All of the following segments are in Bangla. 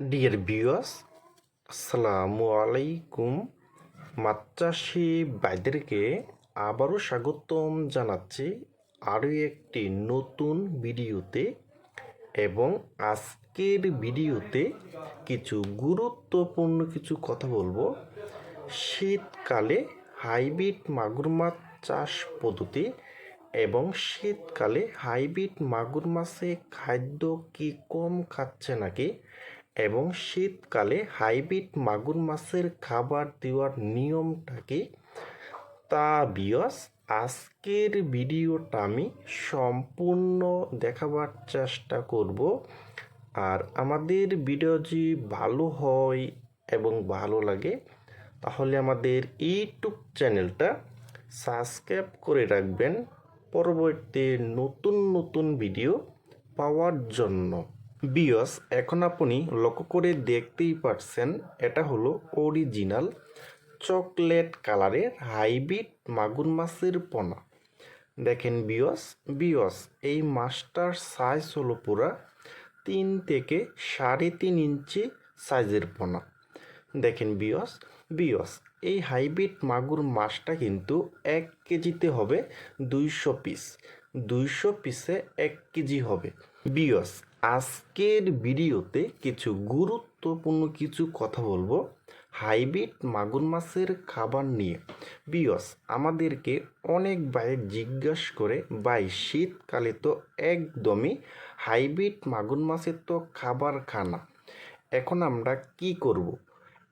ডিয়ার ভিউয়ার্স আসসালামু আলাইকুম। মাছ চাষি ভাইদেরকে আবারও স্বাগতম জানাচ্ছি আরও একটি নতুন ভিডিওতে এবং আজকের ভিডিওতে কিছু গুরুত্বপূর্ণ কিছু কথা বলব। শীতকালে হাইব্রিড মাগুর মাছ চাষ পদ্ধতি এবং শীতকালে হাইব্রিড মাগুর মাছে খাদ্য কি কম খাচ্ছে নাকি এবং শীতকালে হাইব্রিড মাগুর মাছের খাবার দেওয়ার নিয়মটা কি তা বিয়স আজকের ভিডিওটা আমি সম্পূর্ণ দেখাবার চেষ্টা করব। আর আমাদের ভিডিও যদি ভালো হয় এবং ভালো লাগে, তাহলে আমাদের ইউটিউব চ্যানেলটা সাবস্ক্রাইব করে রাখবেন। পরবর্তী নতুন নতুন ভিডিও পাওয়ার জন্য। বিয়স, এখন আপনি লক্ষ্য করে দেখতেই পারছেন, এটা হলো অরিজিনাল চকলেট কালারের হাইব্রিড মাগুর মাছের পোনা। দেখেন বিয়স বিয়স, এই মাছটার সাইজ হলো পুরা তিন থেকে সাড়ে তিন ইঞ্চি সাইজের পোনা। দেখেন বিয়স বিয়স, এই হাইব্রিড মাগুর মাছটা কিন্তু এক কেজিতে হবে দুইশো পিস, দুইশো পিসে এক কেজি হবে। বিয়স আজকের ভিডিওতে কিছু গুরুত্বপূর্ণ কিছু কথা বলব হাইব্রিড মাগুর মাছের খাবার নিয়ে। বিয়স আমাদেরকে অনেক ভাই জিজ্ঞাসা করে, ভাই, শীতকালে তো একদমই হাইব্রিড মাগুর মাছের তো খাবার খানা এখন আমরা কি করব?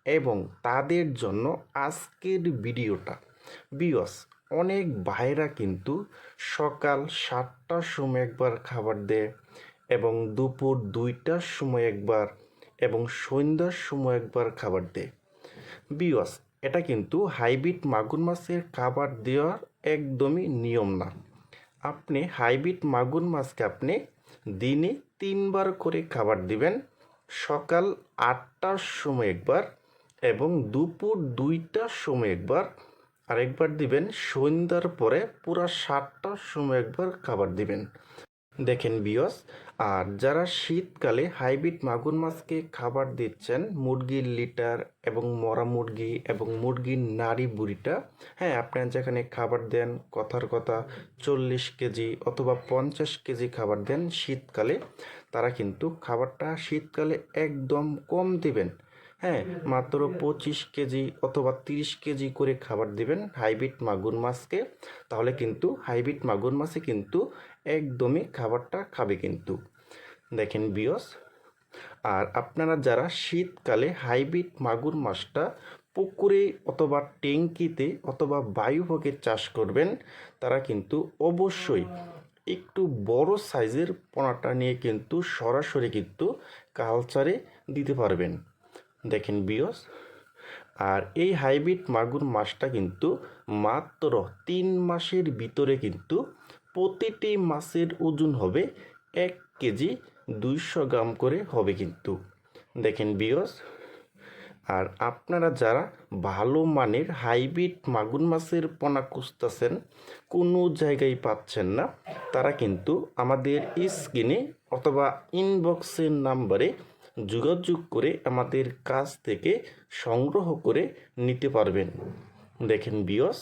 এবং তাদের জন্য আজকের ভিডিওটা। বিয়স অনেক ভাইরা কিন্তু সকাল সাতটার সময় একবার খাবার দেয়। এবং দুপুর দুইটার সময় একবার এবং সন্ধ্যার সময় একবার খাবার দেয়। বিয়স এটা কিন্তু হাইব্রিড মাগুর মাছের খাবার দেওয়ার একদমই নিয়ম না। আপনি হাইব্রিড মাগুর মাছকে আপনি দিনে তিনবার করে খাবার দিবেন, সকাল আটটার সময় একবার এবং দুপুর দুইটার সময় একবার, আরেকবার দিবেন, সন্ধ্যার পরে পুরা সাতটার সময় একবার খাবার দিবেন। দেখেন বিয়স আর যারা শীতকালে হাইব্রিড মাগুর মাছকে খাবার দিচ্ছেন, মুরগির লিটার এবং মরা মুরগি এবং মুরগির নাড়ি বুড়িটা হ্যাঁ আপনারা যেখানে খাবার দেন, কথার কথা, চল্লিশ কেজি অথবা পঞ্চাশ কেজি খাবার দেন শীতকালে, তারা কিন্তু খাবারটা শীতকালে একদম কম দিবেন। হ্যাঁ মাত্র পঁচিশ কেজি অথবা তিরিশ কেজি করে খাবার দিবেন হাইব্রিড মাগুর মাছকে। তাহলে কিন্তু হাইব্রিড মাগুর মাছে কিন্তু একদমই খাবারটা খাবে কিন্তু। দেখেন বিয়স, আর আপনারা যারা শীতকালে হাইব্রিড মাগুর মাছটা পুকুরে অথবা ট্যাঙ্কিতে অথবা বায়ুভোগে চাষ করবেন, তারা কিন্তু অবশ্যই একটু বড় সাইজের পোনাটা নিয়ে কিন্তু সরাসরি কিন্তু কালচারে দিতে পারবেন। দেখেন বিয়স আর এই হাইব্রিড মাগুর মাছটা কিন্তু মাত্র তিন মাসের ভিতরে কিন্তু প্রতিটি মাছের ওজন হবে এক কেজি দুইশো গ্রাম করে হবে কিন্তু। দেখেন বিয়স আর আপনারা যারা ভালো মানের হাইব্রিড মাগুর মাছের পোনা খুঁজতেছেন, কোনো জায়গায় পাচ্ছেন না, তারা কিন্তু আমাদের স্ক্রিনে অথবা ইনবক্সের নাম্বারে যোগাযোগ করে আমাদের কাছ থেকে সংগ্রহ করে নিতে পারবেন। দেখেন বিয়স